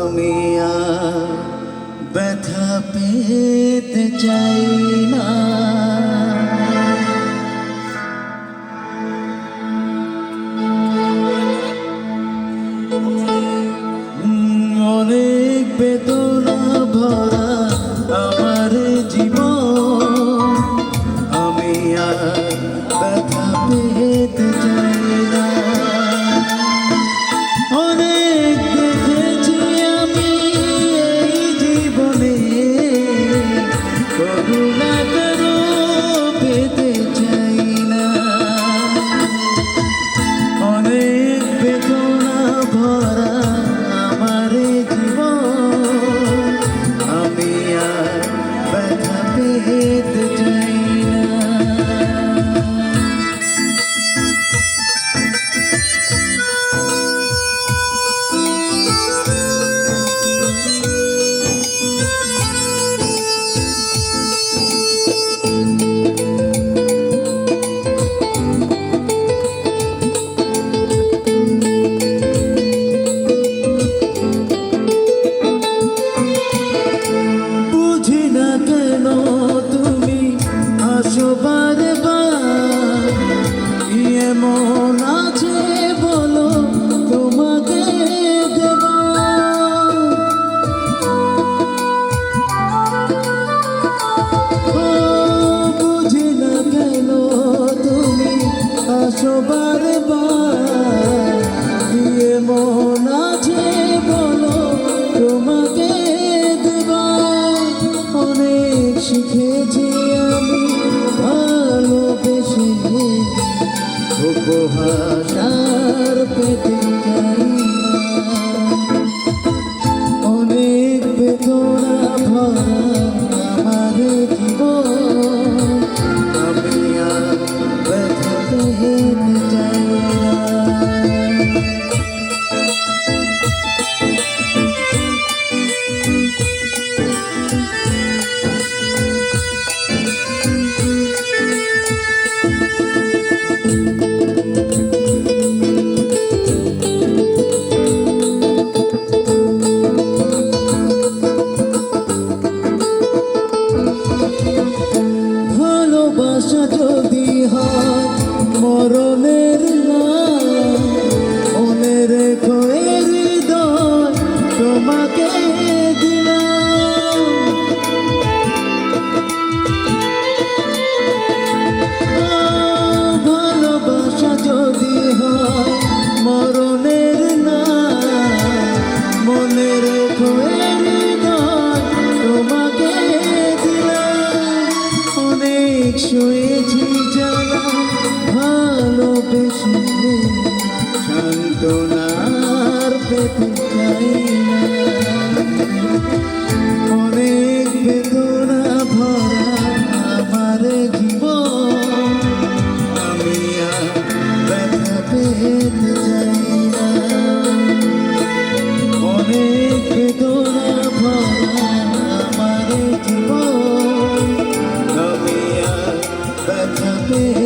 আমি ব্যথা পেতে চাই না। অনেক বেদনা শুয়েছি জানা ভালোবেসে সান্ত্বনার পেতে চাই না। অনেক বেদনা ভরা আমার জীবন। আমি আর ব্যথা পেতে চাই না। অনেক বেদনা সাথে